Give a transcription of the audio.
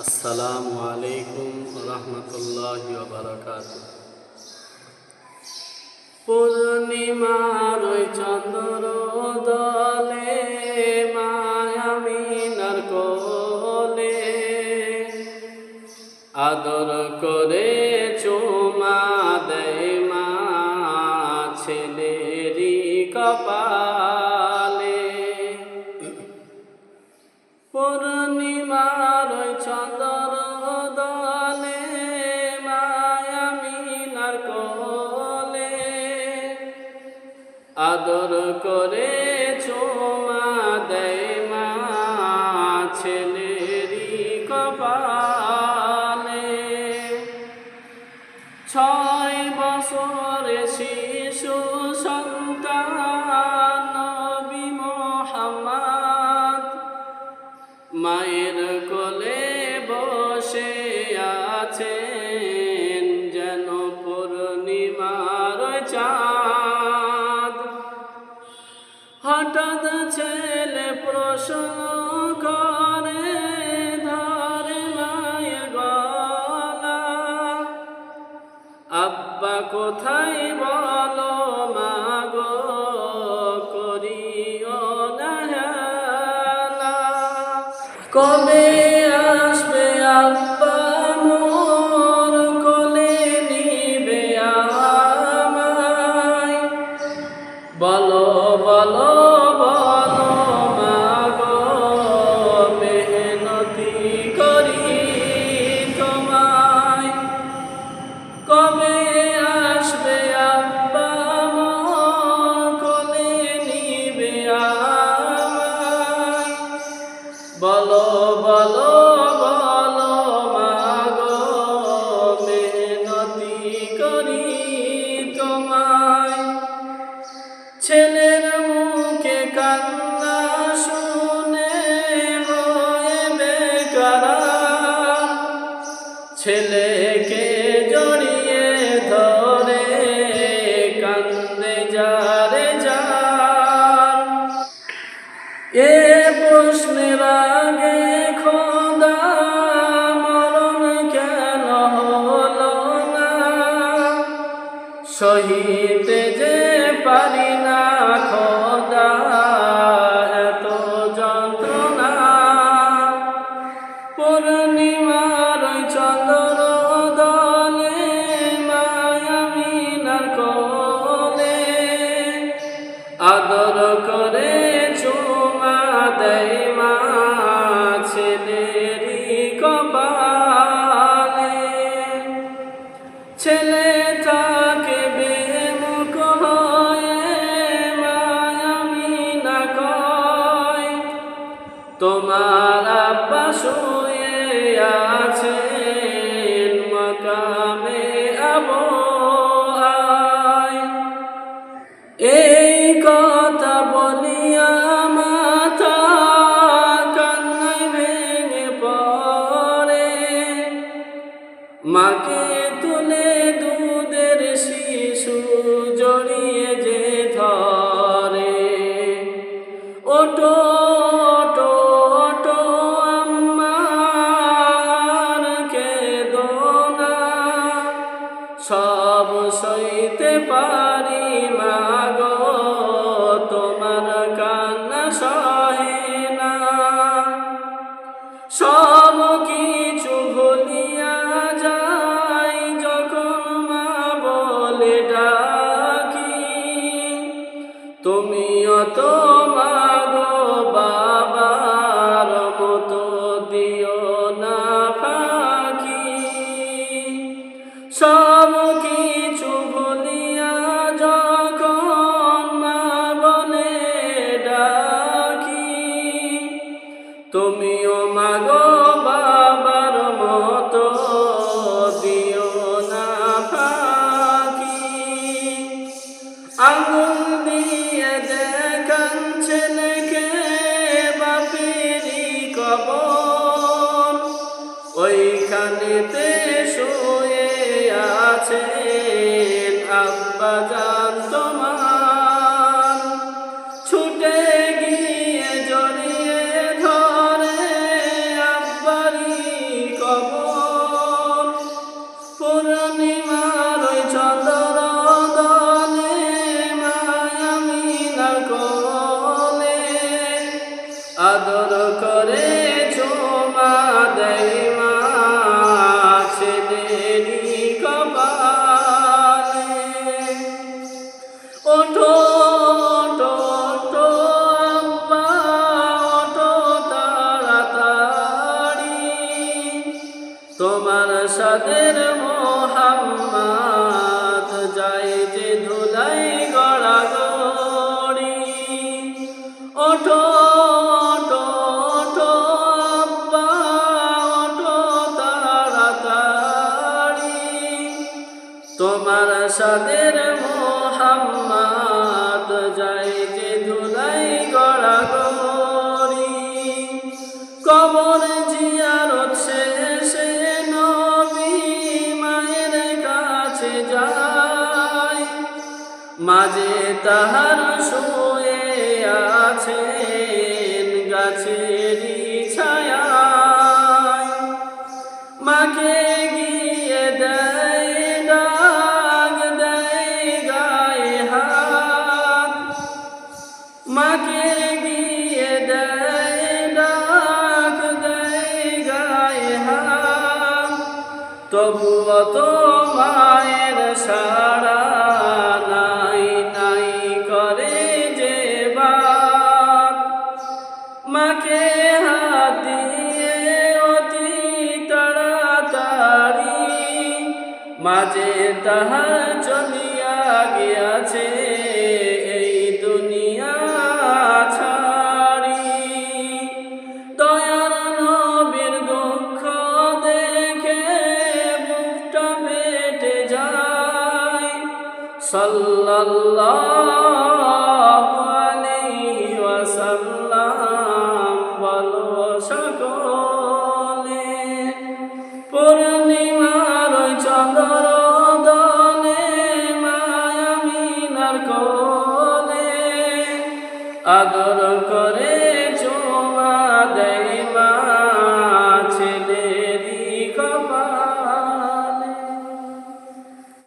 আসসালামু আলাইকুম রহমতুল্লাহ বারাকাত পূর্ণিমার চন্দ্র দলে মায়ামিনার কোলে আদর করে পূর্ণিমার চন্দ্র দলে মায়ামিনার কোলে। আদর করে ছেলে প্রশ্ন করে ধরে আব্বা কোথায় বলো মাগো করিও না কবে আসবে আব্বা? ছেলের মুখে কান্না শুনে হয়ে বেকার। ছেলেকে জড়িয়ে ধরে কান্দে যারে সহিতে যে পারি না, খোদা, এত যন্ত্রণা। পূর্ণিমার চন্দ্র দলে মায়ামিনার কোলে, আদর করে চুমা দেয় মা ছেলেরি কপালে। ছেলে এই কথা বলিয়া ভেঙে মাকে তুলে দুধের সব সইতে পারি তোমার বাড়িতে শুয়ে আছেন আব্বা জান তোমার। ছুটে গিয়ে জড়িয়ে ধরে আব্বারি কবর। পূর্ণিমার চন্দ্র দলে মায়ামিনার কলে আদর করে ছোমা দেয় গড়া গড়ি ওঠো ওঠো ওঠো আব্বা ওঠো তোমার সাদের তাহার শুয়ে আছেন গাছেরই ছায়ায়। মাকে গিয়ে দেয় ডাক, দেয় গায়ে হাত। মাকে গিয়ে দেয় ডাক, দেয় গায়ে হাত। তবুও তো মায়ের সাড়া তাহার চলিয়া গিয়াছে এই দুনিয়া ছাড়ি। দয়ার নবীর দুঃখ দেখে বুকটা পেটে যায়। সাল্লাল্লাহু আদর করে